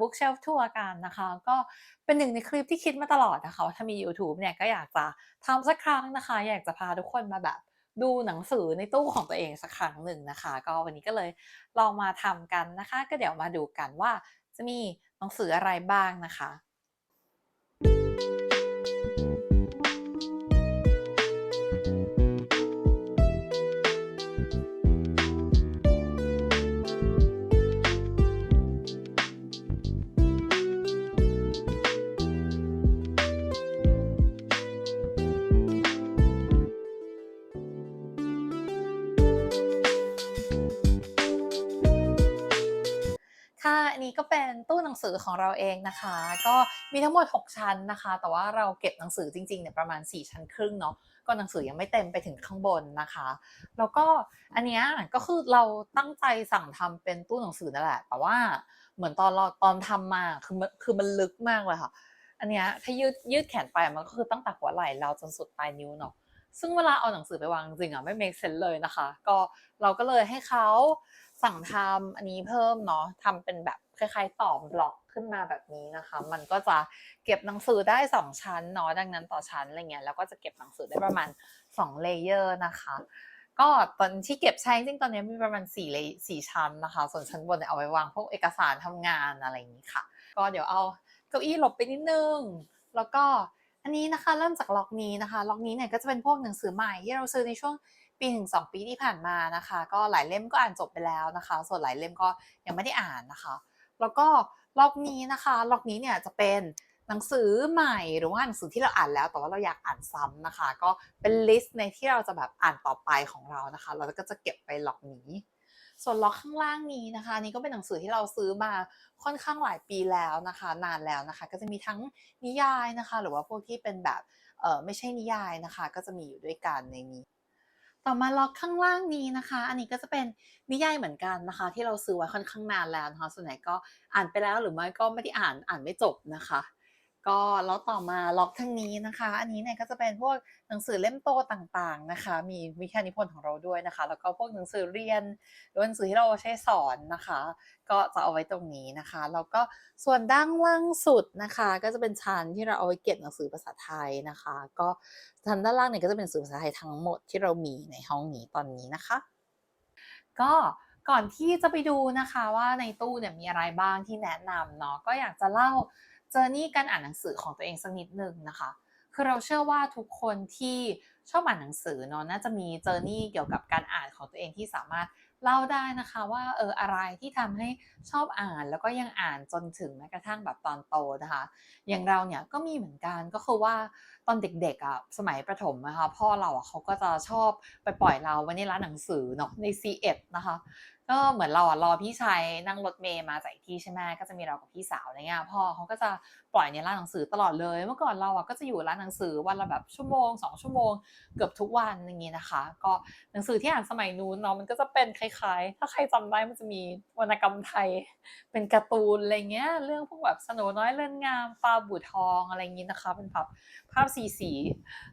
บุ๊กเชลฟ์ทัวร์กันนะคะ ก็เป็นหนึ่งในคลิปที่คิดมาตลอดนะคะว่าถ้ามียูทูบเนี่ยก็อยากจะทำสักครั้งนะคะ อยากจะพาทุกคนมาแบบดูหนังสือในตู้ของตัวเองสักครั้งหนึ่งนะคะ ก็วันนี้ก็เลยลองมาทำกันนะคะ ก็เดี๋ยวมาดูกันว่าจะมีหนังสืออะไรบ้างนะคะ นี้ก็เป็นตู้หนังสือของเราเองนะคะ ก็มีทั้งหมด 6 ชั้นนะคะ แต่ว่าเราเก็บหนังสือจริงๆเนี่ยประมาณ 4 ชั้นครึ่งเนาะก็หนังสือยังไม่เต็มไปถึงข้างบนนะคะ แล้วก็อันเนี้ยก็คือเราตั้งใจสั่งทำเป็นตู้หนังสือนั่นแหละ แต่ว่าเหมือนตอนเราตอนทำมาคือมันคือมันลึกมากเลยค่ะ อันเนี้ยถ้ายืดยืดแขนไปมันก็คือตั้งแต่หัวไหล่เราจนสุดปลายนิ้วเนาะซึ่งเวลาเอาหนังสือไปวางจริงอะไม่ make sense เลยนะคะ ก็เราก็เลยให้เขาสั่งทำอันนี้เพิ่มเนาะทำเป็นแบบ คล้ายๆต่อบล็อกขึ้นมาแบบนี้นะคะ มันก็จะเก็บหนังสือได้ 2 ชั้นเนาะดังนั้นต่อชั้นอะไรเงี้ยแล้วก็จะเก็บหนังสือได้ประมาณ2เลเยอร์นะคะก็ตอนที่เก็บใช้จริงตอนนี้มีประมาณ4เลสี่ชั้นนะคะ ส่วนชั้นบนเอาไว้วางพวกเอกสารทำงานอะไรอย่างนี้ค่ะ ก็เดี๋ยวเอาเก้าอี้หลบไปนิดนึง แล้วก็อันนี้นะคะเริ่มจากล็อกนี้นะคะล็อกนี้เนี่ยก็จะเป็นพวกหนังสือใหม่ที่เราซื้อในช่วงปีหนึ่งสองปีที่ผ่านมานะคะ ก็หลายเล่มก็อ่านจบไปแล้วนะคะ ส่วนหลายเล่มก็ยังไม่ได้อ่านนะคะ แล้วก็ล็อกนี้นะคะล็อกนี้เนี่ยจะเป็นหนังสือใหม่หรือว่าหนังสือที่เราอ่านแล้ว แต่ว่าเราอยากอ่านซ้ำนะคะ ก็เป็นลิสต์ในที่เราจะแบบอ่านต่อไปของเรานะคะ เราก็จะเก็บไปล็อกนี้ ส่วนล็อกข้างล่างนี้นะคะนี่ก็เป็นหนังสือที่เราซื้อมาค่อนข้างหลายปีแล้วนะคะ นานแล้วนะคะ ก็จะมีทั้งนิยายนะคะ หรือว่าพวกที่เป็นแบบเออไม่ใช่นิยายนะคะ ก็จะมีอยู่ด้วยกันในนี้ ต่อมาล็อกข้างล่างนี้นะคะ อันนี้ก็จะเป็นนิยายเหมือนกันนะคะ ที่เราซื้อไว้ค่อนข้างนานแล้วนะคะส่วนใหญ่ก็อ่านไปแล้วหรือไม่ก็ไม่ได้อ่านอ่านไม่จบนะคะ ก็แล้วต่อมาล็อกทางนี้นะคะ อันนี้เนี่ยก็จะเป็นพวกหนังสือเล่มโตต่างๆนะคะ มีวิทยานิพนธ์ของเราด้วยนะคะ แล้วก็พวกหนังสือเรียนหรือหนังสือที่เราใช้สอนนะคะ ก็จะเอาไว้ตรงนี้นะคะแล้วก็ส่วนด้านล่างสุดนะคะ ก็จะเป็นชั้นที่เราเอาไว้เก็บหนังสือภาษาไทยนะคะ ก็ชั้นด้านล่างเนี่ยก็จะเป็นหนังสือภาษาไทยทั้งหมดที่เรามีในห้องนี้ตอนนี้นะคะ ก็ก่อนที่จะไปดูนะคะว่าในตู้เนี่ยมีอะไรบ้างที่แนะนำเนาะก็อยากจะเล่า เจอร์นี่การอ่านหนังสือของตัวเองสักนิดหนึ่งนะคะ คือเราเชื่อว่าทุกคนที่ชอบอ่านหนังสือเนาะน่าจะมีเจอร์นี่เกี่ยวกับการอ่านของตัวเองที่สามารถเล่าได้นะคะว่าเอออะไรที่ทำให้ชอบอ่านแล้วก็ยังอ่านจนถึงแม้กระทั่งแบบตอนโตนะคะ อย่างเราเนี่ยก็มีเหมือนกันก็คือว่าตอนเด็กๆอะสมัยประถมนะคะพ่อเราอะเขาก็จะชอบไปปล่อยเราไว้ในร้านหนังสือเนาะใน C1 นะคะ ก็เหมือนเราอะรอพี่ชายนั่งรถเมย์มาจากที่ใช่ไหมก็จะมีเรากับพี่สาวอะไรเงี้ยพ่อเขาก็จะปล่อยในร้านหนังสือตลอดเลย เมื่อก่อนเราอะก็จะอยู่ร้านหนังสือวันละแบบชั่วโมงสองชั่วโมงเกือบทุกวันอย่างงี้นะคะ ก็หนังสือที่อ่านสมัยนู้นเนาะมันก็จะเป็นคล้ายๆ ถ้าใครจำได้มันจะมีวรรณกรรมไทย เป็นการ์ตูนอะไรเงี้ยเรื่องพวกแบบสโนน้อยเล่นงามปลาบู่ทองอะไรอย่างงี้นะคะ เป็นแบบภาพสีสี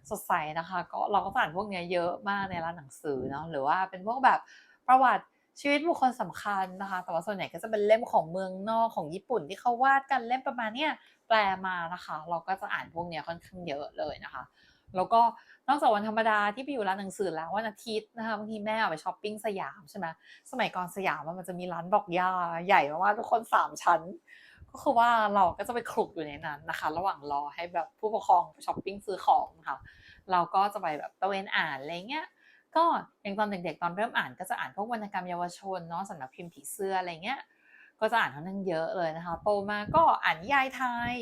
สดใสนะคะ ก็เราก็อ่านพวกเนี้ยเยอะมากในร้านหนังสือเนาะหรือว่าเป็นพวกแบบประวัติ ชีวิตบุคคลสำคัญนะคะ แต่ว่าส่วนใหญ่ก็จะเป็นเล่มของเมืองนอกของญี่ปุ่นที่เขาวาดกันเล่มประมาณเนี้ยแปลมานะคะ เราก็จะอ่านพวกเนี้ยค่อนข้างเยอะเลยนะคะ แล้วก็นอกจากวันธรรมดาที่ไปอยู่ร้านหนังสือแล้ววันอาทิตย์นะคะบางทีแม่เอาไปช้อปปิ้งสยามใช่ไหมสมัยก่อนสยามมันจะมีร้านดอกหญ้าใหญ่มากๆทุกคนสามชั้น ก็คือว่าเราก็จะไปคลุกอยู่ในนั้นนะคะ ระหว่างรอให้แบบผู้ปกครองช้อปปิ้งซื้อของค่ะเราก็จะไปแบบตะเวนอ่านอะไรเงี้ย ก็อย่างตอนเด็กๆตอนเริ่มอ่านก็จะอ่านพวกวรรณกรรมเยาวชนเนาะสำหรับพิมพ์ผีเสื้ออะไรเงี้ยก็จะอ่านเท่านั้นเยอะเลยนะคะโตมาก็อ่านนิยายไทย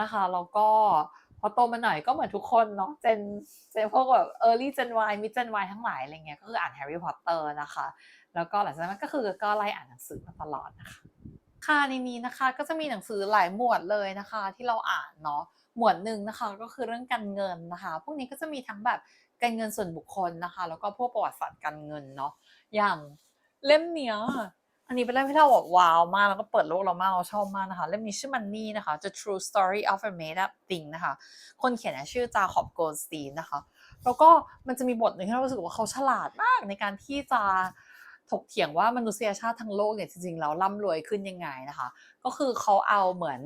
นะคะแล้วก็พอโตมาหน่อยก็เหมือนทุกคนเนาะเจนเจนพวกแบบ early gen Y mid gen Y ทั้งหลายอะไรเงี้ยก็คืออ่าน Harry Potter นะคะ แล้วก็หลังจากนั้นก็คือก็ไล่อ่านหนังสือมาตลอดนะคะค่ะในนี้นะคะก็จะมีหนังสือหลายหมวดเลยนะคะ ที่เราอ่านเนาะหมวดหนึ่งนะคะก็คือเรื่องการเงินนะคะ พวกนี้ก็จะมีทั้งแบบ การเงินส่วนบุคคลนะคะ แล้วก็พวกประวัติศาสตร์การเงินเนาะอย่างเล่มเนี้ยอันนี้เป็นเล่มที่เราแบบว้าวมากแล้วก็เปิดโลกเรามากเราชอบมากนะคะเล่มนี้ชื่อมันนี่นะคะ The True Story of a Made Up Thing นะคะ คนเขียนชื่อจาขอบโกลสตีนนะคะ แล้วก็มันจะมีบทหนึ่งที่เรารู้สึกว่าเขาฉลาดมากในการที่จะถกเถียงว่ามนุษยชาติทั้งโลกเนี่ยจริงๆแล้วร่ำรวยขึ้นยังไงนะคะ ก็คือเขาเอาเหมือน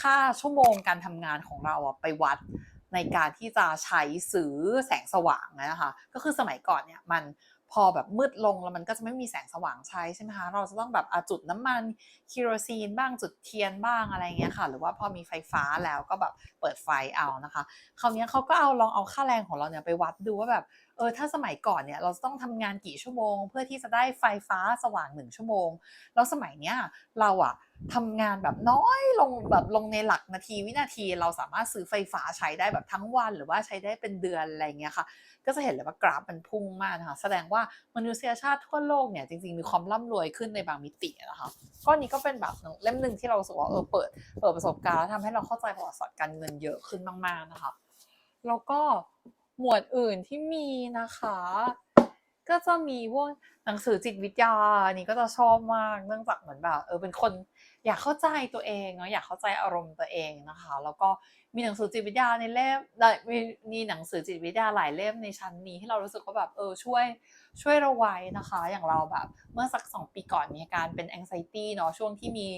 ค่าชั่วโมงการทำงานของเราอะไปวัด ในการที่จะใช้ซื้อแสงสว่างนะคะก็คือสมัยก่อนเนี่ยมันพอแบบมืดลงแล้วมันก็จะไม่มีแสงสว่างใช้ใช่ไหมคะเราจะต้องแบบอาจุดน้ำมันคิโรซีนบ้างจุดเทียนบ้างอะไรเงี้ยค่ะหรือว่าพอมีไฟฟ้าแล้วก็แบบเปิดไฟเอานะคะคราวนี้เขาก็เอาลองเอาค่าแรงของเราเนี่ยไปวัดดูว่าแบบ เออถ้าสมัยก่อนเนี่ยเราต้องทำงานกี่ชั่วโมง เพื่อที่จะได้ไฟฟ้าสว่างหนึ่งชั่วโมง แล้วสมัยเนี้ยเราอะทำงานแบบน้อยลงแบบลงในหลักนาทีวินาทีเราสามารถซื้อไฟฟ้าใช้ได้แบบทั้งวัน หรือว่าใช้ได้เป็นเดือนอะไรเงี้ยค่ะ ก็จะเห็นเลยว่ากราฟมันพุ่งมากนะคะแสดงว่ามนุษยชาติทั่วโลกเนี่ยจริงๆ มีความร่ำรวยขึ้นในบางมิตินะคะก็นี้ก็เป็นแบบเล่มหนึ่งที่เราสึกว่าเออเปิดเปิดประสบการณ์แล้วทำให้เราเข้าใจประวัติศาสตร์การเงินเยอะขึ้นมากๆนะคะแล้วก็ หมวดอื่นที่มีนะคะ ก็จะมีพวกหนังสือจิตวิทยานนี้ก็จะชอบมากเนื่องจากเหมือนแบบเออเป็นคนอยากเข้าใจตัวเองเนาะอยากเข้าใจอารมณ์ตัวเองนะคะ แล้วก็มีหนังสือจิตวิทยาในเล่มมีมีหนังสือจิตวิทยาหลายเล่มในชั้นนี้ที่เรารู้สึกว่าแบบเออช่วยช่วยเราไว้นะคะ อย่างเราแบบ เมื่อสักสองปีก่อนมีอาการเป็น anxiety เนาะช่วงที่มี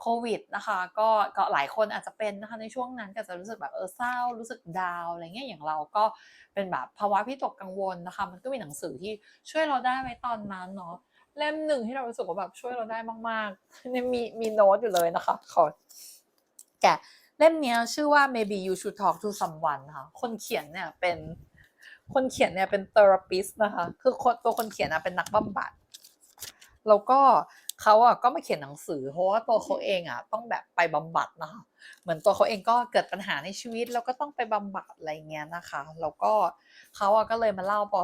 โควิดนะคะก็ก็หลายคนอาจจะเป็นนะคะในช่วงนั้นก็จะรู้สึกแบบเออเศร้ารู้สึกดาวอะไรเงี้ยอย่างเราก็เป็นแบบภาวะพิตกกังวลนะคะ มันก็มีหนังสือที่ช่วยเราได้ไว้ตอนนั้นเนาะเล่มหนึ่งที่เรารู้สึกว่าแบบช่วยเราได้มากๆนี่ยมีมีโน้ตอยู่เลยนะคะขอแกเล่มนี้ชื่อว่า maybe you should talk to someone นะคะคนเขียนเนี่ยเป็นคนเขียนเนี่ยเป็น therapist นะคะ คือคนตัวคนเขียนนะเป็นนักบำบัด แล้วก็ เขาอะก็มาเขียนหนังสือ เพราะว่าตัวเขาเองอะต้องแบบไปบำบัดนะคะเหมือนตัวเขาเองก็เกิดปัญหาในชีวิต แล้วก็ต้องไปบำบัดอะไรเงี้ยนะคะ แล้วก็เขาอะก็เลยมาเล่าประ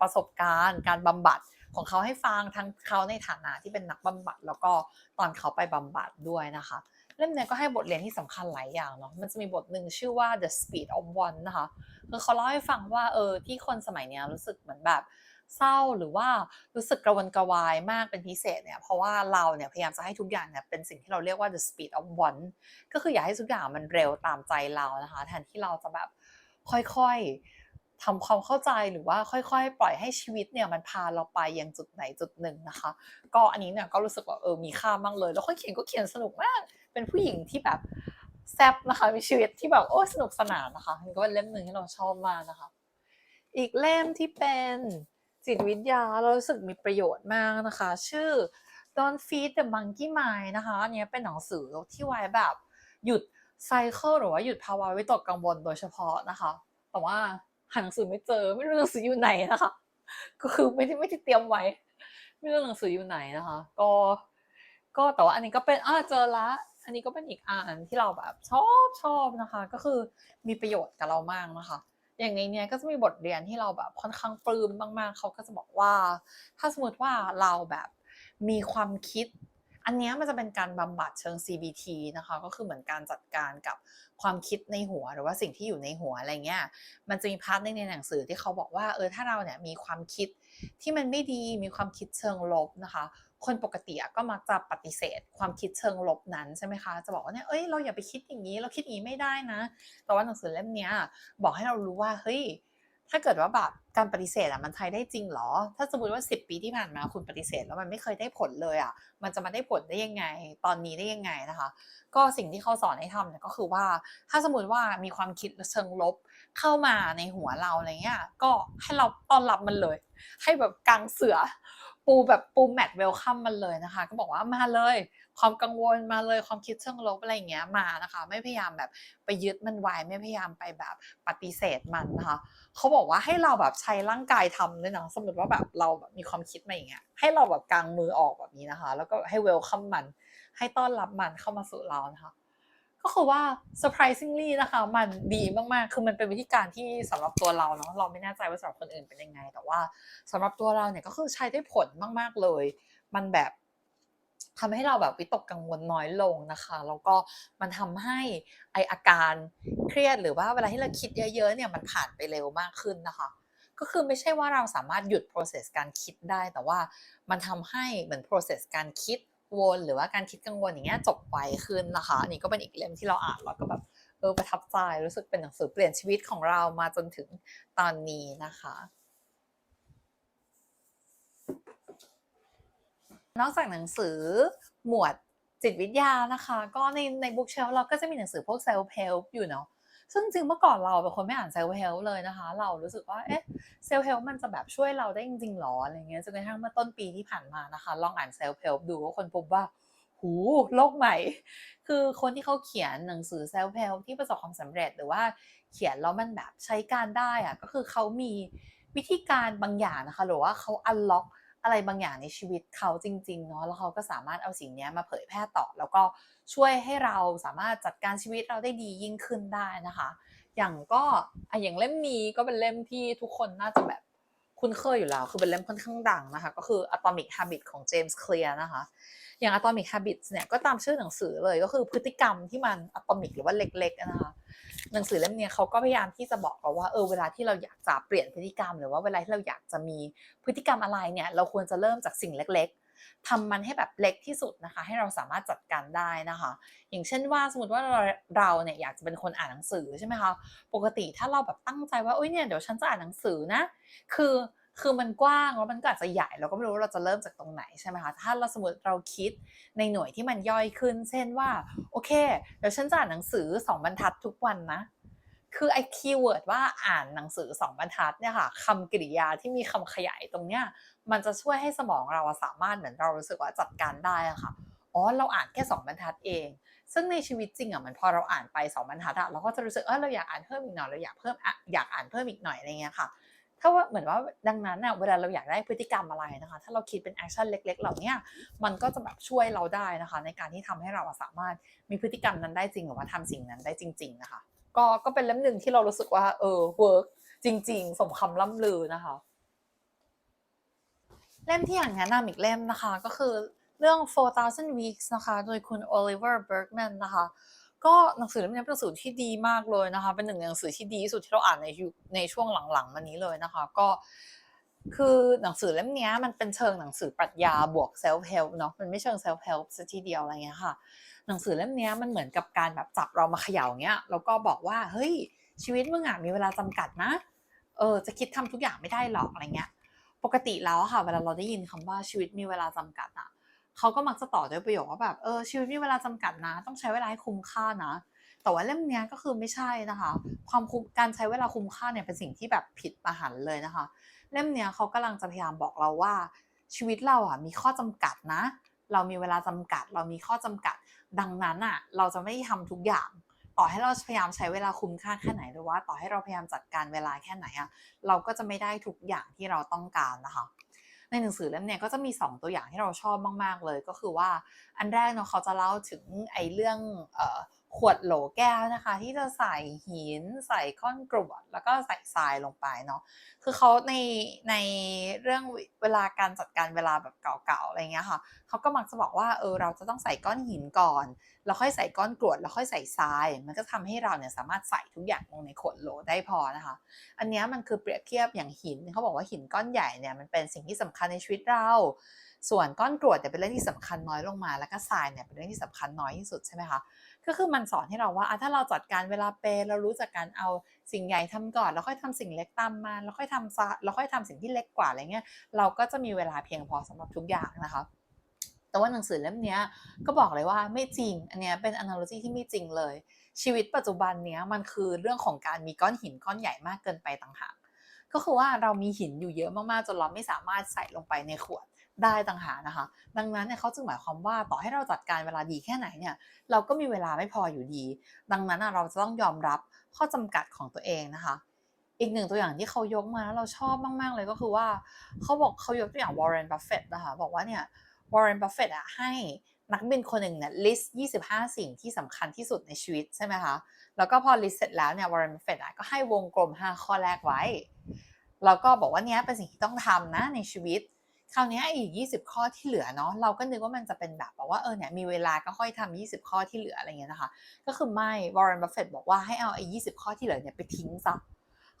ประสบการณ์การบำบัดของเขาให้ฟังทั้งเขาในฐานะที่เป็นนักบำบัด แล้วก็ตอนเขาไปบำบัดด้วยนะคะเล่มนี้ก็ให้บทเรียนที่สำคัญหลายอย่างเนาะมันจะมีบทหนึ่งชื่อว่า The Speed of One นะคะคือเขาเล่าให้ฟังว่าเออที่คนสมัยนี้รู้สึกเหมือนแบบ เศร้าหรือว่ารู้สึกกระวนกระวายมากเป็นพิเศษเนี่ยเพราะว่าเราเนี่ยพยายามจะให้ทุกอย่างเนี่ยเป็นสิ่งที่เราเรียกว่า the speed of one ก็คืออยากให้ทุกอย่างมันเร็วตามใจเรานะคะแทนที่เราจะแบบค่อยๆทำความเข้าใจหรือว่าค่อยๆ ปล่อยให้ชีวิตเนี่ยมันพาเราไปยังจุดไหนจุดหนึ่งนะคะ ก็อันนี้เนี่ยก็รู้สึกว่าเออมีค่ามากเลย แล้วคนเขียนก็เขียนสนุกมาก เป็นผู้หญิงที่แบบแซบนะคะมีชีวิตที่แบบโอ้สนุกสนานนะคะนี่ก็เป็นเล่มหนึ่งที่เราชอบมากนะคะ อีกเล่มที่เป็น จิตวิทยาเรารู้สึกมีประโยชน์มากนะคะ ชื่อ Don't Feed the Monkey Mind นะคะอันนี้เป็นหนังสือที่ไว้แบบหยุดไซเคิลหรือว่าหยุดภาวะวิตกกังวลโดยเฉพาะนะคะ แต่ว่าหาหนังสือไม่เจอไม่รู้หนังสืออยู่ไหนนะคะ ก็คือไม่ได้ไม่ได้เตรียมไว้ ไม่รู้หนังสืออยู่ไหนนะคะ ก็ ก็แต่ว่าอันนี้ก็เป็นอ่าเจอละอันนี้ก็เป็นอีกอ่านที่เราแบบชอบชอบนะคะ ก็คือมีประโยชน์กับเรามากนะคะ อย่างในเนี้ยก็จะมีบทเรียนที่เราแบบค่อนข้างปลื้มมากๆเขาก็จะบอกว่า ถ้าสมมติว่าเราแบบมีความคิด อันนี้มันจะเป็นการบำบัดเชิง CBT นะคะ ก็คือเหมือนการจัดการกับความคิดในหัวหรือว่าสิ่งที่อยู่ในหัวอะไรเงี้ย มันจะมีพาร์ทในในหนังสือที่เขาบอกว่าเออถ้าเราเนี่ยมีความคิดที่มันไม่ดีมีความคิดเชิงลบนะคะ คนปกติก็มักจะปฏิเสธ ความคิดเชิงลบนั้นใช่ไหมคะ จะบอกว่าเนี่ยเอ้ยเราอย่าไปคิดอย่างนี้ เราคิดอย่างนี้ไม่ได้นะ แต่ว่าหนังสือเล่มนี้บอกให้เรารู้ว่าเฮ้ยถ้าเกิดว่าแบบการปฏิเสธอะมันใช้ได้จริงหรอ ถ้าสมมติว่า 10 ปีที่ผ่านมาคุณปฏิเสธแล้วมันไม่เคยได้ผลเลยอะ มันจะมาได้ผลได้ยังไง ตอนนี้ได้ยังไงนะคะ ก็สิ่งที่เขาสอนให้ทำเนี่ยก็คือว่า ถ้าสมมติว่ามีความคิดเชิงลบเข้ามาในหัวเราอะไรเงี้ย ก็ให้เราต้อนรับมันเลย ให้แบบกางเสือ ปูแบบปูแมทเวลคัมมันเลยนะคะ ก็บอกว่ามาเลย ความกังวลมาเลยความคิดเชิงลบอะไรอย่างเงี้ยมานะคะ ไม่พยายามแบบไปยึดมันไว้ไม่พยายามไปแบบปฏิเสธมันนะคะเขาบอกว่าให้เราแบบใช้ร่างกายทำด้วยนะสมมติว่าแบบเราแบบมีความคิดมาอย่างเงี้ยให้เราแบบกางมือออกแบบนี้นะคะ แล้วก็ให้เวลคัมมัน ให้ต้อนรับมันเข้ามาสู่เรานะคะ ก็คือว่า surprisingly นะคะมันดีมากๆ คือมันเป็นวิธีการที่สำหรับตัวเราเนาะเราไม่แน่ใจว่าสำหรับคนอื่นเป็นยังไง แต่ว่าสำหรับตัวเราเนี่ยก็คือใช้ได้ผลมากๆเลย มันแบบทำให้เราแบบวิตกกังวลน้อยลงนะคะ แล้วก็มันทำให้ไออาการเครียดหรือว่าเวลาที่เราคิดเยอะๆเนี่ยมันผ่านไปเร็วมากขึ้นนะคะ ก็คือไม่ใช่ว่าเราสามารถหยุด process การคิดได้ แต่ว่ามันทำให้เหมือน process การคิด วนหรือว่าการคิดกังวลอย่างเงี้ยจบไวขึ้นนะคะอันนี้ก็เป็นอีกเล่มที่เราอ่านแล้วก็แบบเออประทับใจรู้สึกเป็นหนังสือเปลี่ยนชีวิตของเรามาจนถึงตอนนี้นะคะ นอกจากหนังสือหมวดจิตวิทยานะคะ ก็ในในบุ๊กเชลเราก็จะมีหนังสือพวก self help อยู่เนาะ ซึ่งจริงเมื่อก่อนเราเป็นคนไม่อ่าน self help เลยนะคะ เรารู้สึกว่าเอ๊ะ self help มันจะแบบช่วยเราได้จริงๆหรออะไรเงี้ยจนกระทั่งเมื่อต้นปีที่ผ่านมานะคะ ลองอ่าน self help ดูก็คนพบว่าหูโลกใหม่ คือคนที่เขาเขียนหนังสือ self help ที่ประสบความสำเร็จหรือว่าเขียนแล้วมันแบบใช้การได้อะก็คือเขามีวิธีการบางอย่างนะคะ หรือว่าเขา unlock อ อะไรบางอย่างในชีวิตเขาจริงๆเนาะแล้วเขาก็สามารถเอาสิ่งนี้มาเผยแพร่ต่อ แล้วก็ช่วยให้เราสามารถจัดการชีวิตเราได้ดียิ่งขึ้นได้นะคะ อย่างก็อะอย่างเล่มนี้ก็เป็นเล่มที่ทุกคนน่าจะแบบคุ้นเคยอยู่แล้ว คือเป็นเล่มค่อนข้างดังนะคะ ก็คือ Atomic Habits ของ James Clear นะคะ อย่าง Atomic Habits เนี่ยก็ตามชื่อหนังสือเลยก็คือพฤติกรรมที่มัน atomic หรือว่าเล็กๆนะคะ หนังสือเล่มนี้เขาก็พยายามที่จะบอกเราว่าเออเวลาที่เราอยากจะเปลี่ยนพฤติกรรม หรือว่าเวลาที่เราอยากจะมีพฤติกรรมอะไรเนี่ย เราควรจะเริ่มจากสิ่งเล็กๆทำมันให้แบบเล็กที่สุดนะคะ ให้เราสามารถจัดการได้นะคะ อย่างเช่นว่าสมมติว่าเราเราเนี่ยอยากจะเป็นคนอ่านหนังสือใช่ไหมคะปกติถ้าเราแบบตั้งใจว่าเอ้ยเนี่ยเดี๋ยวฉันจะอ่านหนังสือนะ คือ คือมันกว้างแล้วมันก็อาจจะใหญ่เราก็ไม่รู้ว่าเราจะเริ่มจากตรงไหนใช่ไหมคะถ้าเราสมมติเราคิดในหน่วยที่มันย่อยขึ้น เช่นว่าโอเคเดี๋ยวฉันจะอ่านหนังสือสองบรรทัดทุกวันนะคือไอ้คีย์เวิร์ดว่าอ่านหนังสือสองบรรทัดเนี่ยค่ะคำกริยาที่มีคำขยายตรงเนี้ยมันจะช่วยให้สมองเราสามารถเหมือนเรารู้สึกว่าจัดการได้อะค่ะอ๋อเราอ่านแค่สองบรรทัดเอง ซึ่งในชีวิตจริงอะมันพอเราอ่านไปสองบรรทัดอะเราก็จะรู้สึกเออเราอยากอ่านเพิ่มอีกหน่อยเราอยากเพิ่มอยากอ่านเพิ่มอีกหน่อยอะไรเงี้ยค่ะ ถ้าว่าเหมือนว่าดังนั้นน่ะเวลาเราอยากได้พฤติกรรมอะไรนะคะ ถ้าเราคิดเป็นแอคชั่นเล็ก ๆ เหล่านี้มันก็จะแบบช่วยเราได้นะคะ ในการที่ทำให้เราสามารถมีพฤติกรรมนั้นได้จริงหรือว่าทำสิ่งนั้นได้จริง ๆ นะคะ ก็ก็เป็นเล่มหนึ่งที่เรารู้สึกว่าเออเวิร์กจริง ๆ สมคำล่ำลือนะคะ เล่มที่อยากแนะนำอีกเล่มนะคะ ก็คือเรื่อง 4,000 weeks นะคะ โดยคุณ Oliver Bergman นะคะ ก็หนังสือเล่มนี้เป็นหนังสือที่ดีมากเลยนะคะ เป็นหนึ่งในหนังสือที่ดีที่สุดที่เราอ่านในยุคในช่วงหลังๆมานี้เลยนะคะ ก็คือหนังสือเล่มนี้มันเป็นเชิงหนังสือปรัชญาบวก self help เนาะมันไม่เชิง self help ซะทีเดียวอะไรเงี้ยค่ะ หนังสือเล่มนี้มันเหมือนกับการแบบจับเรามาเขย่าเงี้ยแล้วก็บอกว่าเฮ้ยชีวิตมึงอะมีเวลาจำกัดนะเออจะคิดทำทุกอย่างไม่ได้หรอกอะไรเงี้ย ปกติแล้วค่ะ เวลาเราได้ยินคำว่าชีวิตมีเวลาจำกัดอะ เขาก็มักจะต่อด้วยประโยคว่าแบบเออชีวิตมีเวลาจำกัดนะ ต้องใช้เวลาให้คุ้มค่านะ แต่ว่าเล่มนี้ก็คือไม่ใช่นะคะ ความคุ้มการใช้เวลาคุ้มค่าเนี่ยเป็นสิ่งที่แบบผิดประหันเลยนะคะ เล่มนี้เขากำลังจะพยายามบอกเราว่า ชีวิตเราอะมีข้อจำกัดนะ เรามีเวลาจำกัด เรามีข้อจำกัด ดังนั้นอะเราจะไม่ทำทุกอย่างต่อให้เราพยายามใช้เวลาคุ้มค่าแค่ไหนหรือว่าต่อให้เราพยายามจัดการเวลาแค่ไหนอะเราก็จะไม่ได้ทุกอย่างที่เราต้องการนะคะ ในหนังสือเล่มนี้ก็จะมี 2 ตัวอย่างที่เราชอบมาก ๆ เลยก็คือว่าอันแรกเนาะเขาจะเล่าถึงไอ้เรื่องเอ่อ ขวดโหลแก้วนะคะ ที่จะใส่หิน ใส่ก้อนกรวด แล้วก็ใส่ทรายลงไปเนาะคือเขาในในเรื่องเวลาการจัดการเวลาแบบเก่าๆอะไรเงี้ยค่ะเขาก็มักจะบอกว่าเออเราจะต้องใส่ก้อนหินก่อน แล้วค่อยใส่ก้อนกรวด แล้วค่อยใส่ทราย มันก็ทำให้เราเนี่ยสามารถใส่ทุกอย่างลงในขวดโหลได้พอนะคะ อันนี้มันคือเปรียบเทียบอย่างหินเขาบอกว่าหินก้อนใหญ่เนี่ยมันเป็นสิ่งที่สำคัญในชีวิตเราส่วนก้อนกรวดเนี่ยเป็นเรื่องที่สำคัญน้อยลงมา แล้วก็ทรายเนี่ยเป็นเรื่องที่สำคัญน้อยที่สุดใช่ไหมคะ ก็คือมันสอนให้เราว่าถ้าเราจัดการเวลาเปเรารู้จักการเอาสิ่งใหญ่ทำก่อนแล้วค่อยทำสิ่งเล็กตามมาแล้วค่อยทำแล้วค่อยทำสิ่งที่เล็กกว่าอะไรเงี้ยเราก็จะมีเวลาเพียงพอสำหรับทุกอย่างนะคะแต่ว่าหนังสือเล่มนี้ก็บอกเลยว่าไม่จริง อันนี้เป็น analogy ที่ไม่จริงเลย ชีวิตปัจจุบันเนี้ยมันคือเรื่องของการมีก้อนหินก้อนใหญ่มากเกินไปต่างหากก็คือว่าเรามีหินอยู่เยอะมากๆจนเราไม่สามารถใส่ลงไปในขวด ได้ต่างหากนะคะ ดังนั้นเนี่ยเขาจึงหมายความว่าต่อให้เราจัดการเวลาดีแค่ไหนเนี่ยเราก็มีเวลาไม่พออยู่ดี ดังนั้นเราจะต้องยอมรับข้อจำกัดของตัวเองนะคะ อีกหนึ่งตัวอย่างที่เขายกมาแล้วเราชอบมากๆเลยก็คือว่าเขาบอกเขายกตัวอย่างวอร์เรนบัฟเฟตนะคะบอกว่าเนี่ยวอร์เรนบัฟเฟตอะให้นักบินคนหนึ่งเนี่ยลิสต์25 สิ่งที่สำคัญที่สุดในชีวิตใช่ไหมคะ แล้วก็พอลิสต์เสร็จแล้วเนี่ยวอร์เรนบัฟเฟตก็ให้วงกลม 5 ข้อแรกไว้ แล้วก็บอกว่าเนี้ยเป็นสิ่งที่ต้องทำนะในชีวิต คราวนี้อีก 20 ข้อที่เหลือเนาะเราก็นึกว่ามันจะเป็นแบบบอกว่าเออเนี่ยมีเวลาก็ค่อยทำ20 ข้อที่เหลืออะไรเงี้ยนะคะ ก็คือไม่วอร์เรนบัฟเฟตบอกว่าให้เอาไอ้20ข้อที่เหลือเนี่ยไปทิ้งซะ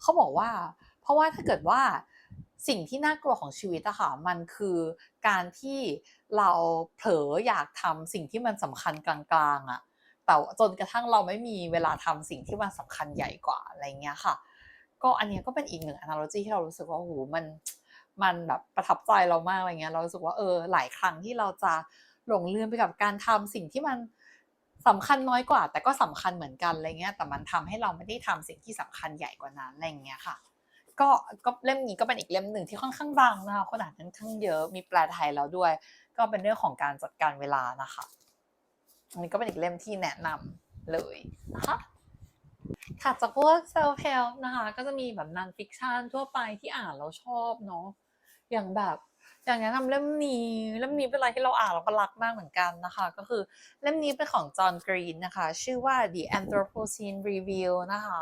เขาบอกว่า เพราะว่าถ้าเกิดว่าสิ่งที่น่ากลัวของชีวิตอะค่ะมันคือการที่เราเผลออยากทำสิ่งที่มันสำคัญกลางๆอะแต่จนกระทั่งเราไม่มีเวลาทำสิ่งที่มันสำคัญใหญ่กว่าอะไรเงี้ยค่ะ ก็อันนี้ก็เป็นอีกหนึ่ง analogy ที่เรารู้สึกว่าโอ้โหมัน มันแบบประทับใจเรามากอะไรเงี้ยเรารู้สึกว่าเออหลายครั้งที่เราจะหลงลืมไปกับการทำสิ่งที่มันสำคัญน้อยกว่า แต่ก็สำคัญเหมือนกันอะไรเงี้ยแต่มันทำให้เราไม่ได้ทำสิ่งที่สำคัญใหญ่กว่านั้นอะไรเงี้ยค่ะก็ก็เล่มนี้ก็เป็นอีกเล่มหนึ่งที่ค่อนข้างดังนะคะคนอ่านค่อนข้างเยอะมีแปลไทยแล้วด้วย ก็เป็นเรื่องของการจัดการเวลานะคะอันนี้ก็เป็นอีกเล่มที่แนะนำเลยนะคะถัดจากพวก self help นะคะก็จะมีแบบ non fiction ทั่วไปที่อ่านแล้วชอบเนาะ อย่างแบบอย่างแนะนำเล่มนี้เล่มนี้เป็นอะไรที่เราอ่านแล้วก็รักมากเหมือนกันนะคะ ก็คือเล่มนี้เป็นของจอห์นกรีนนะคะ ชื่อว่า The Anthropocene Review นะคะ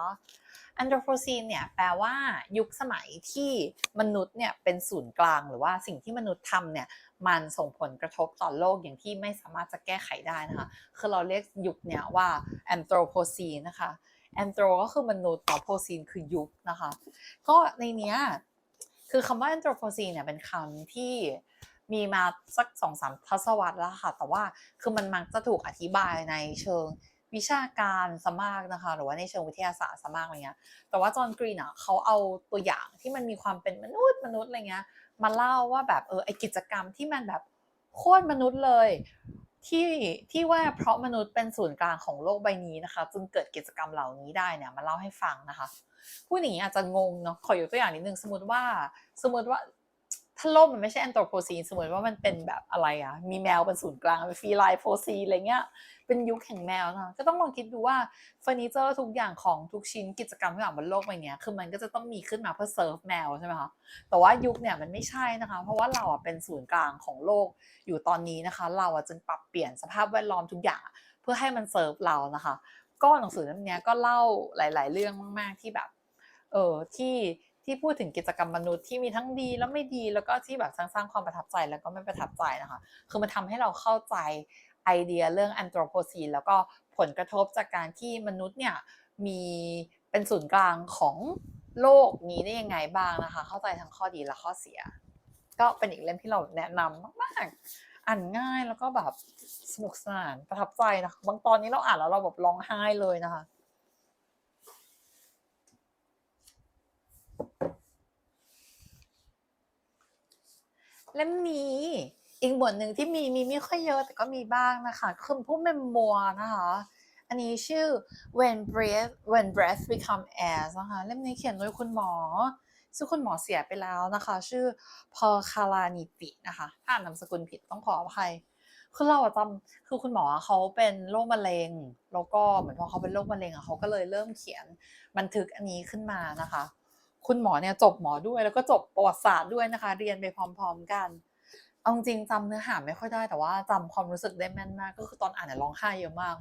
Anthropocene เนี่ยแปลว่ายุคสมัยที่มนุษย์เนี่ยเป็นศูนย์กลางหรือว่าสิ่งที่มนุษย์ทำเนี่ยมันส่งผลกระทบต่อโลกอย่างที่ไม่สามารถจะแก้ไขได้นะคะ คือเราเรียกยุคเนี่ยว่า Anthropocene นะคะ Anthro ก็คือมนุษย์ต่อ Pocene คือยุคนะคะ ก็ในเนี้ย คือคำว่า Anthropocene เนี่ยเป็นคำที่มีมาสักสองสามทศวรรษแล้วค่ะ แต่ว่าคือมันมักจะถูกอธิบายในเชิงวิชาการสมากนะคะ หรือว่าในเชิงวิทยาศาสตร์สมากอะไรเงี้ย แต่ว่าจอห์นกรีนอะเขาเอาตัวอย่างที่มันมีความเป็นมนุษย์มนุษย์อะไรเงี้ย มาเล่าว่าแบบเออไอกิจกรรมที่มันแบบโคตรมนุษย์เลยที่ที่ว่าเพราะมนุษย์เป็นศูนย์กลางของโลกใบนี้นะคะ จึงเกิดกิจกรรมเหล่านี้ได้เนี่ยมาเล่าให้ฟังนะคะ ผู้หญิงอาจจะงงเนาะขอยกตัวอย่างนิดนึงสมมติว่าสมมติว่าถ้าโลกมันไม่ใช่แอนโทรโพซีนสมมติว่ามันเป็นแบบอะไรอะมีแมวเป็นศูนย์กลางเป็นฟีไลโพซีอะไรเงี้ยเป็นยุคแห่งแมวนะก็ต้องลองคิดดูว่าเฟอร์นิเจอร์ทุกอย่างของทุกชิ้นกิจกรรมทุกอย่างบนโลกใบนี้คือมันก็จะต้องมีขึ้นมาเพื่อเซิร์ฟแมวใช่ไหมคะแต่ว่ายุคเนี่ยมันไม่ใช่นะคะ เพราะว่าเราอะเป็นศูนย์กลางของโลกอยู่ตอนนี้นะคะ เราอะจึงปรับเปลี่ยนสภาพแวดล้อมทุกอย่างเพื่อให้มันเซิร์ฟเรานะคะ ก็หนังสือเล่มนี้ก็เล่าหลาย ๆ เรื่องมาก ๆ ที่แบบ เออที่ที่พูดถึงกิจกรรมมนุษย์ที่มีทั้งดีและไม่ดีแล้วก็ที่แบบสร้างความประทับใจแล้วก็ไม่ประทับใจนะคะ คือมันทำให้เราเข้าใจไอเดียเรื่องแอนโทรโพซีนแล้วก็ผลกระทบจากการที่มนุษย์เนี่ยมีเป็นศูนย์กลางของโลกนี้ได้ยังไงบ้างนะคะ เข้าใจทั้งข้อดีและข้อเสีย ก็เป็นอีกเล่มที่เราแนะนำมาก ๆ อ่านง่ายแล้วก็แบบสนุกสนานประทับใจนะคะบางตอนนี้เราอ่านแล้วเราแบบร้องไห้เลยนะคะเล่มนี้อีกบทหนึ่งที่มีมีไม่ค่อยเยอะแต่ก็มีบ้างนะคะคือผู้เมมมัวนะคะ อันนี้ชื่อ when breath when breath become air นะคะ เล่มนี้เขียนโดยคุณหมอ ซึ่งคุณหมอเสียไปแล้วนะคะ ชื่อพอคารานิตินะคะ ถ้าอ่านนามสกุลผิดต้องขออภัยคือเราจำคือคุณหมอเขาเป็นโรคมะเร็ง แล้วก็เหมือนพอเขาเป็นโรคมะเร็งอะเขาก็เลยเริ่มเขียนบันทึกอันนี้ขึ้นมานะคะ คุณหมอเนี่ยจบหมอด้วยแล้วก็จบประวัติศาสตร์ด้วยนะคะ เรียนไปพร้อม ๆกันเอาจริงจำเนื้อหาไม่ค่อยได้แต่ว่าจำความรู้สึกได้แม่นมาก ก็คือตอนอ่านเนี่ยร้องไห้เยอะมาก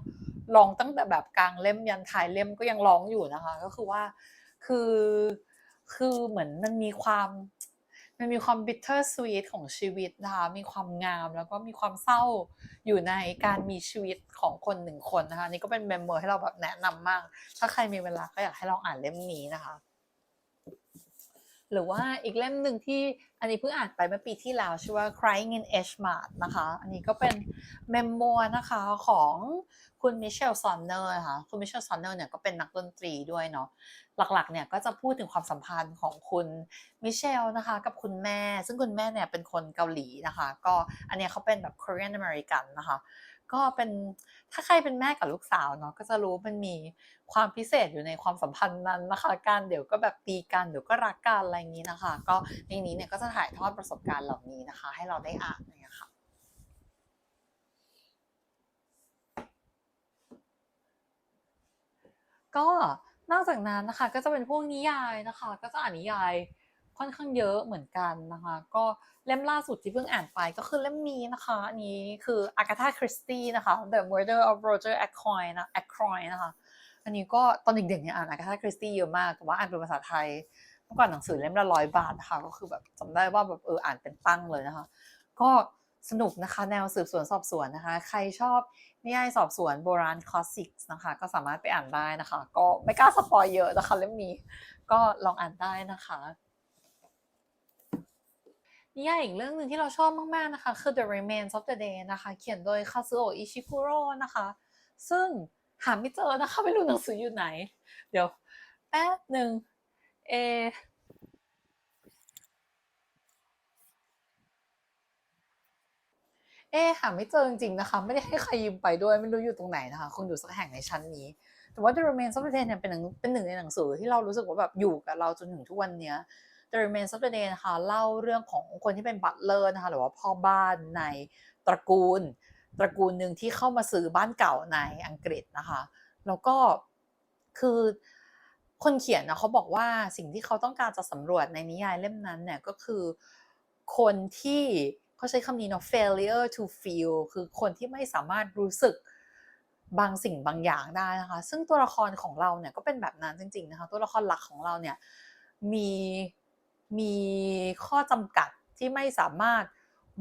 ร้องตั้งแต่แบบกลางเล่มยันท้ายเล่มก็ยังร้องอยู่นะคะ ก็คือว่าคือ คือเหมือนมันมีความมันมีความบิตเทอร์สวีทของชีวิตนะคะมีความงามแล้วก็มีความเศร้าอยู่ในการมีชีวิตของคนหนึ่งคนนะคะนี่ก็เป็นเมมอร์ให้เราแบบแนะนำมาก ถ้าใครมีเวลาก็อยากให้ลองอ่านเล่มนี้นะคะ หรือว่าอีกเล่มหนึ่งที่อันนี้เพิ่งอ่านไปเมื่อปีที่แล้วชื่อว่า Crying in H Mart นะคะ อันนี้ก็เป็นเมมโมนะคะของคุณมิเชลซอนเนอร์ค่ะคุณมิเชลซอนเนอร์เนี่ยก็เป็นนักดนตรีด้วยเนาะหลักๆเนี่ยก็จะพูดถึงความสัมพันธ์ของคุณมิเชลนะคะกับคุณแม่ ซึ่งคุณแม่เนี่ยเป็นคนเกาหลีนะคะ ก็อันนี้เขาเป็นแบบ Korean American นะคะ ก็เป็นถ้าใครเป็นแม่กับลูกสาวเนาะก็จะรู้มันมีความพิเศษอยู่ในความสัมพันธ์นั้นนะคะ การเดี๋ยวก็แบบตีกันเดี๋ยวก็รักกันอะไรอย่างนี้นะคะ ก็ในนี้เนี่ยก็จะถ่ายทอดประสบการณ์เหล่านี้นะคะ ให้เราได้อ่านนี่ยค่ะก็นอกจากนั้นนะคะ ก็จะเป็นพวกนิยายนะคะ ก็จะอ่านนิยาย ค่อนข้างเยอะเหมือนกันนะคะ ก็เล่มล่าสุดที่เพิ่งอ่านไปก็คือเล่มนี้นะคะ อันนี้คืออากาธาคริสตี้นะคะ The Murder of Roger Ackroyd นะ Ackroyd นะคะ อันนี้ก็ตอนเด็กๆเนี่ยอ่านอากาธาคริสตี้เยอะมาก แต่ว่าอ่านเป็นภาษาไทยเมื่อก่อนหนังสือเล่มละร้อยบาทนะคะก็คือแบบจำได้ว่าแบบเอออ่านเป็นตั้งเลยนะคะ ก็สนุกนะคะแนวสืบสวนสอบสวนนะคะ ใครชอบนิยายสอบสวนโบราณคลาสสิกนะคะ ก็สามารถไปอ่านได้นะคะ ก็ไม่กล้าสปอยเยอะนะคะเล่มนี้ก็ลองอ่านได้นะคะ นิยายอีกเรื่องหนึ่งที่เราชอบมาก ๆ นะคะ คือ The Remains of the Day นะคะ เขียนโดยคาซูโอะอิชิคุโร่นะคะ ซึ่งหาไม่เจอนะคะ ไม่รู้หนังสืออยู่ไหน เดี๋ยว แป๊บหนึ่งเอเอ๊หาไม่เจอจริงๆนะคะ ไม่ได้ให้ใครยืมไปด้วยไม่รู้อยู่ตรงไหนนะคะ คงอยู่สักแห่งในชั้นนี้ แต่ว่า The Remains of the Day เป็นหนึ่งเป็นหนึ่งในหนังสือที่เรารู้สึกว่าแบบอยู่กับเราจนถึงทุกวันเนี้ย The Remains of the Day นะคะเล่าเรื่องของคนที่เป็นบัตเลอร์นะคะหรือว่าพ่อบ้านในตระกูล ตระกูลหนึ่งที่เข้ามาซื้อบ้านเก่าในอังกฤษนะคะ แล้วก็คือคนเขียนนะเขาบอกว่าสิ่งที่เขาต้องการจะสำรวจในนิยายเล่มนั้นเนี่ยก็คือคนที่เขาใช้คำนี้เนาะ failure to feel คือคนที่ไม่สามารถรู้สึกบางสิ่งบางอย่างได้นะคะ ซึ่งตัวละครของเราเนี่ยก็เป็นแบบนั้นจริง ๆนะคะ ตัวละครหลักของเราเนี่ยมี มีข้อจำกัดที่ไม่สามารถ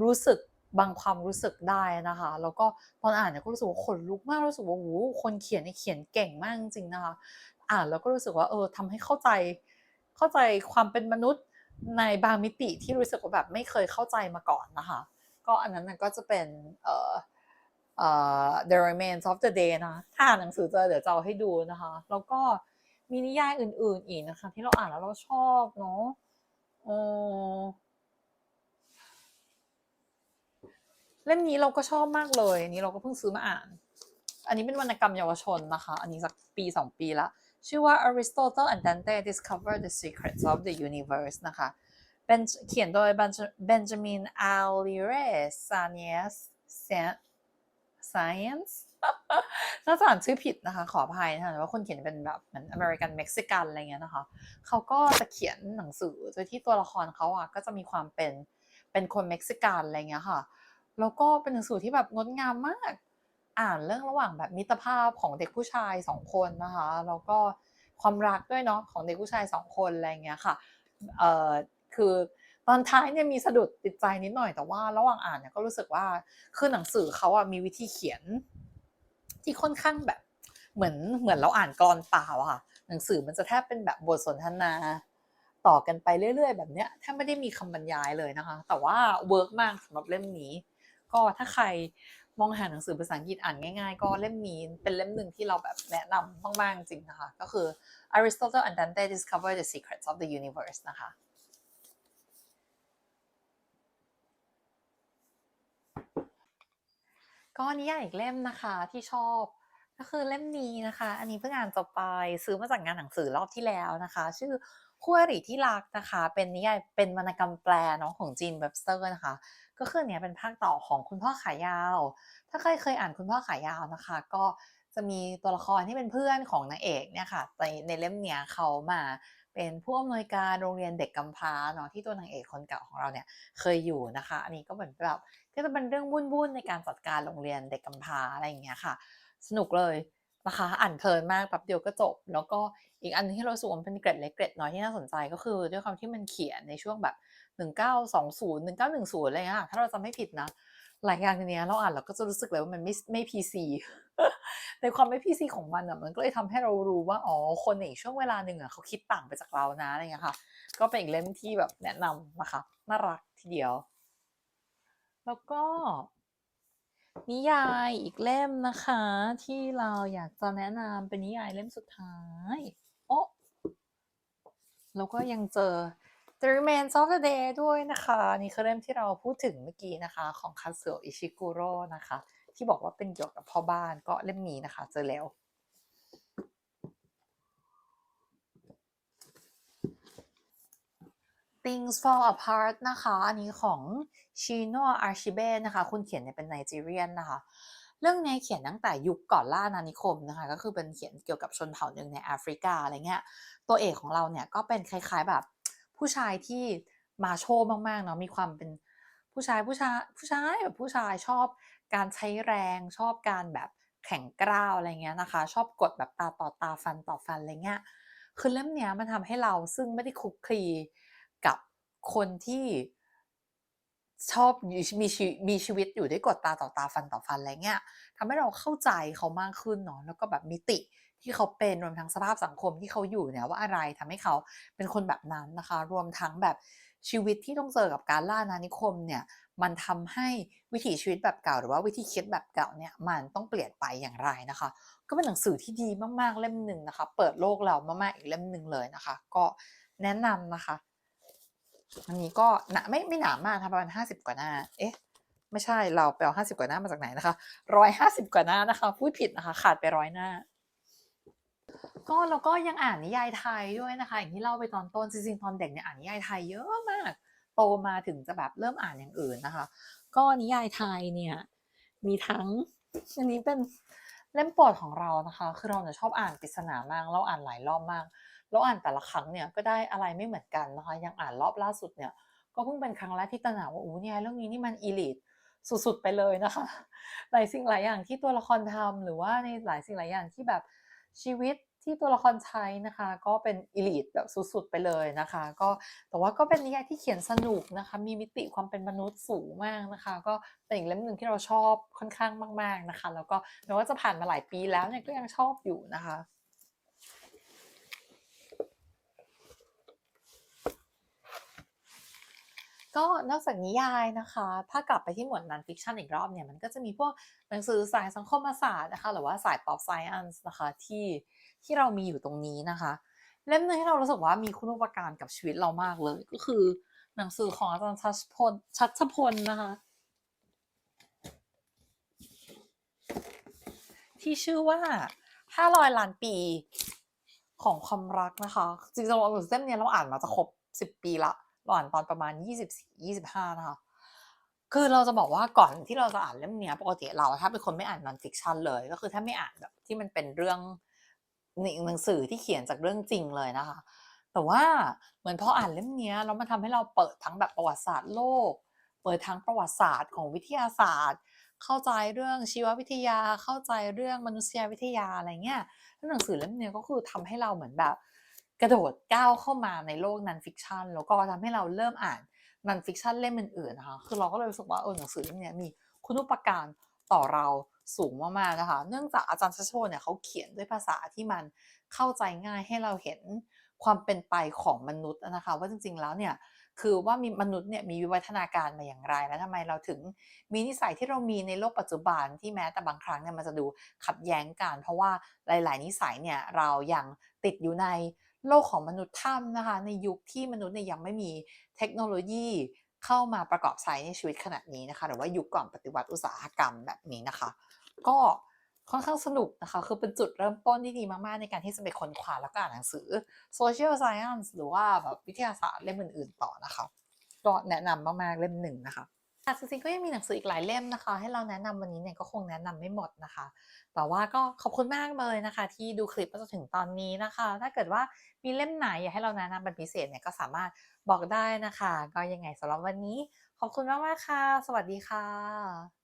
รู้สึกบางความรู้สึกได้นะคะ แล้วก็ตอนอ่านเนี่ยก็รู้สึกว่าขนลุกมากรู้สึกว่าโอ้โหคนเขียนเนี่ยเขียนเก่งมากจริงๆนะคะ อ่านแล้วก็รู้สึกว่าเออทำให้เข้าใจเข้าใจความเป็นมนุษย์ในบางมิติที่รู้สึกว่าแบบไม่เคยเข้าใจมาก่อนนะคะ ก็อันนั้นนก็จะเป็นเอ่อเอ่อ The Remains of the Day นะถ้าอ่านหนังสือเจอเดี๋ยวจะเอาให้ดูนะคะ แล้วก็มีนิยายอื่นๆอีกนะคะ ที่เราอ่านแล้วเราชอบเนาะ ออเล่มนี้เราก็ชอบมากเลย อันนี้เราก็เพิ่งซื้อมาอ่าน อันนี้เป็นวรรณกรรมเยาวชนนะคะ อันนี้สักปีสองปีละ ชื่อว่า Aristotle and Dante Discover the Secrets of the Universe นะคะเป็นเขียนโดย Benjamin Alire Science Science ชื่อผิดนะคะ ขออภัยนะคะแต่ว่าคนเขียนเป็นแบบเหมือนอเมริกันเม็กซิกันอะไรเงี้ยนะคะเขาก็จะเขียนหนังสือโดยที่ตัวละครเขาอะก็จะมีความเป็นเป็นคนเม็กซิกันอะไรเงี้ยค่ะแล้วก็เป็นหนังสือที่แบบงดงามมาก อ่านเรื่องระหว่างแบบมิตรภาพของเด็กผู้ชายสองคนนะคะแล้วก็ความรักด้วยเนาะของเด็กผู้ชายสองคนอะไรเงี้ยค่ะเอ่อคือตอนท้ายเนี่ยมีสะดุดติดใจนิดหน่อยแต่ว่าระหว่างอ่านเนี่ยก็รู้สึกว่าคือหนังสือเขาอะมีวิธีเขียน ที่ค่อนข้างแบบเหมือนเหมือนเราอ่านกรอนเปล่าอะค่ะ หนังสือมันจะแทบเป็นแบบบทสนทนาต่อกันไปเรื่อย ๆ แบบเนี้ยแทบไม่ได้มีคำบรรยายเลยนะคะ แต่ว่าเวิร์กมากสำหรับเล่มนี้ ก็ถ้าใครมองหาหนังสือภาษาอังกฤษอ่านง่าย ๆ ก็เล่มนี้เป็นเล่มหนึ่งที่เราแบบแนะนำมากๆจริงนะคะ ก็คือ Aristotle and Dante Discover the Secrets of the Universe นะคะ ก็นิยายอีกเล่มนะคะที่ชอบ ก็คือเล่มนี้นะคะ อันนี้เพิ่งอ่านจบไปซื้อมาจากงานหนังสือรอบที่แล้วนะคะ ชื่อคู่อริที่รักนะคะ เป็นนิยายเป็นวรรณกรรมแปลเนาะของจีนเว็บสเตอร์นะคะ ก็คือเนี้ยเป็นภาคต่อของคุณพ่อขายาว ถ้าใครเคยอ่านคุณพ่อขายาวนะคะ ก็จะมีตัวละครที่เป็นเพื่อนของนางเอกเนี่ยค่ะในในเล่มเนี้ยเขามาเป็นผู้อำนวยการโรงเรียนเด็กกำพร้าเนาะที่ตัวนางเอกคนเก่าของเราเนี่ยเคยอยู่นะคะ อันนี้ก็เหมือนแบบ ก็จะเป็นเรื่องวุ่นๆในการจัดการโรงเรียนเด็กกำพร้าอะไรอย่างเงี้ยค่ะ สนุกเลยนะคะอ่านเพลินมากแป๊บเดียวก็จบ แล้วก็อีกอันที่เราสูมเป็นเกร็ดเล็กเกร็ดน้อยที่น่าสนใจก็คือ ด้วยความที่มันเขียนในช่วงแบบ 1920 1910อะไรเงี้ยถ้าเราจำไม่ผิดนะ หลายอย่างในนี้เราอ่านเราก็จะรู้สึกเลยว่ามันไม่ไม่ PC ในความไม่ PC ของมันอะมันก็เลยทำให้เรารู้ว่าอ๋อคนในช่วงเวลาหนึ่งอะเขาคิดต่างไปจากเรานะอะไรเงี้ยค่ะ ก็เป็นอีกเล่มที่แบบแนะนำนะคะน่ารักทีเดียว แล้วก็ นิยายอีกเล่มนะคะ ที่เราอยากจะแนะนำเป็นนิยายเล่มสุดท้ายโอ้แล้วก็ยังเจอ The Remains of the Day ด้วยนะคะ นี่คือเล่มที่เราพูดถึงเมื่อกี้นะคะ ของคาสึโอิชิกุโร่นะคะ ที่บอกว่าเป็นเกี่ยวกับพ่อบ้านก็เล่มนี้นะคะ เจอแล้ว Things Fall Apart นะคะ อันนี้ของชิโนอาร์ชิเบนะคะ คุณเขียนเนี่ยเป็นไนจีเรียนนะคะ เรื่องนี้เขียนตั้งแต่ยุคก่อนล่านานิคมนะคะ ก็คือเป็นเขียนเกี่ยวกับชนเผ่าหนึ่งในแอฟริกาอะไรเงี้ย ตัวเอกของเราเนี่ยก็เป็นคล้ายๆแบบผู้ชายที่มาโชว์มากๆเนาะ มีความเป็นผู้ชายผู้ชายผู้ชายแบบผู้ชายชอบการใช้แรงชอบการแบบแข็งกร้าวอะไรเงี้ยนะคะ ชอบกดแบบตาต่อตาฟันต่อฟันอะไรเงี้ยคือเล่มเนี้ยมันทำให้เราซึ่งไม่ได้คุกคลี คนที่ชอบมีชีมีชีวิตอยู่ด้วยกดตาต่อตาฟันต่อฟันอะไรเงี้ยทำให้เราเข้าใจเขามากขึ้นเนาะแล้วก็แบบมิติที่เขาเป็นรวมทั้งสภาพสังคมที่เขาอยู่เนี่ยว่าอะไรทำให้เขาเป็นคนแบบนั้นนะคะ รวมทั้งแบบชีวิตที่ต้องเจอกับการล่านานิคมเนี่ยมันทำให้วิถีชีวิตแบบเก่าหรือว่าวิธีคิดแบบเก่าเนี่ยมันต้องเปลี่ยนไปอย่างไรนะคะ ก็เป็นหนังสือที่ดีมากๆเล่มหนึ่งนะคะ เปิดโลกเรามากๆอีกเล่มหนึ่งเลยนะคะ ก็แนะนำนะคะ อันนี้ก็หนาไม่ไม่หนามากค่ะประมาณห้าสิบกว่าหน้า เอ๊ะ ไม่ใช่เราไปเอาห้าสิบกว่าหน้ามาจากไหนนะคะร้อยห้าสิบกว่าหน้านะคะพูดผิดนะคะ ขาดไปร้อยหน้า ก็แล้วก็ยังอ่านนิยายไทยด้วยนะคะ อย่างที่เล่าไปตอนต้นจริงๆตอนเด็กเนี่ยอ่านนิยายไทยเยอะมาก โตมาถึงจะแบบเริ่มอ่านอย่างอื่นนะคะ ก็นิยายไทยเนี่ย มีทั้งอันนี้เป็นเล่มโปรดของเรานะคะ คือเราเนี่ยชอบอ่านปริศนามากเราอ่านหลายรอบมาก เราอ่านแต่ละครั้งเนี่ยก็ได้อะไรไม่เหมือนกันนะคะยังอ่านรอบล่าสุดเนี่ยก็เพิ่งเป็นครั้งแรกที่ตระหนักว่าโอ้เนี่ยเรื่องนี้นี่มันอีลิทสุดๆไปเลยนะคะหลายสิ่งหลายอย่างที่ตัวละครทำหรือว่าในหลายสิ่งหลายอย่างที่แบบชีวิตที่ตัวละครใช้นะคะ ก็เป็นอีลิทแบบสุดๆไปเลยนะคะ ก็แต่ว่าก็เป็นนิยายที่เขียนสนุกนะคะ มีมิติความเป็นมนุษย์สูงมากนะคะ ก็เป็นอีกเล่มหนึ่งที่เราชอบค่อนข้างมาก ๆนะคะ แล้วก็แม้ว่าจะผ่านมาหลายปีแล้วเนี่ยก็ยังชอบอยู่นะคะ ก็นอกจากนิยายนะคะ ถ้ากลับไปที่หมวด non-fiction อีกรอบเนี่ยมันก็จะมีพวกหนังสือสายสังคมศาสตร์นะคะ หรือว่าสาย pop science นะคะที่ที่เรามีอยู่ตรงนี้นะคะ เล่มหนึงที่เรารู้สึกว่ามีคุณูปการกับชีวิตเรามากเลยก็คือ หนังสือของอาจารย์ชัชพลชัชพลนะคะ ที่ชื่อว่า500ล้านปีของความรักนะคะจริงๆเราเล่มเนี้ยเราอ่านมาจะครบ10ปีละ เราอ่านตอนประมาณ 24-25 นะคะ คือเราจะบอกว่าก่อนที่เราจะอ่านเล่มนี้ปกติเราถ้าเป็นคนไม่อ่าน non-fiction เลย ก็คือถ้าไม่อ่านแบบที่มันเป็นเรื่องหนังสือที่เขียนจากเรื่องจริงเลยนะคะ แต่ว่าเหมือนพออ่านเล่มนี้แล้วมันทำให้เราเปิดทั้งแบบประวัติศาสตร์โลก เปิดทั้งประวัติศาสตร์ของวิทยาศาสตร์ เข้าใจเรื่องชีววิทยา เข้าใจเรื่องมนุษยวิทยาอะไรเงี้ยแล้วหนังสือเล่มนี้ก็คือทำให้เราเหมือนแบบ กระโดดก้าวเข้ามาในโลก non-fiction แล้วก็ทำให้เราเริ่มอ่าน non-fiction เล่มอื่นๆนะคะคือเราก็เลยรู้สึกว่าเออหนังสือเล่มนี้มีคุณูปการต่อเราสูงมากๆนะคะเนื่องจากอาจารย์ชัชโชเนี่ยเขาเขียนด้วยภาษาที่มันเข้าใจง่ายให้เราเห็นความเป็นไปของมนุษย์นะคะ ว่าจริงๆแล้วเนี่ยคือว่ามีมนุษย์เนี่ยมีวิวัฒนาการมาอย่างไรและทำไมเราถึงมีนิสัยที่เรามีในโลกปัจจุบันที่แม้แต่บางครั้งเนี่ยมันจะดูขัดแย้งกัน เพราะว่าหลาย ๆ นิสัยเนี่ยเรายังติดอยู่ใน โลกของมนุษย์ถ้ำนะคะ ในยุคที่มนุษย์เนี่ยยังไม่มีเทคโนโลยีเข้ามาประกอบใช้ในชีวิตขณะนี้นะคะ หรือว่ายุคก่อนปฏิวัติอุตสาหกรรมแบบนี้นะคะ ก็ค่อนข้างสนุกนะคะ คือเป็นจุดเริ่มต้นที่ดีมาก ๆ ในการที่จะไปค้นคว้าแล้วก็อ่านหนังสือ social science หรือว่าแบบวิทยาศาสตร์เล่มอื่น ๆ ต่อนะคะ ก็แนะนำมาก ๆ เล่มหนึ่งนะคะ ค่ะจริงๆก็ยังมีหนังสืออีกหลายเล่มนะคะ ให้เราแนะนำวันนี้เนี่ยก็คงแนะนำไม่หมดนะคะ แต่ว่าก็ขอบคุณมากเลยนะคะ ที่ดูคลิปมาจนถึงตอนนี้นะคะ ถ้าเกิดว่ามีเล่มไหนอยากให้เราแนะนำเป็นพิเศษเนี่ยก็สามารถบอกได้นะคะ ก็ยังไงสำหรับวันนี้ ขอบคุณมากๆค่ะ สวัสดีค่ะ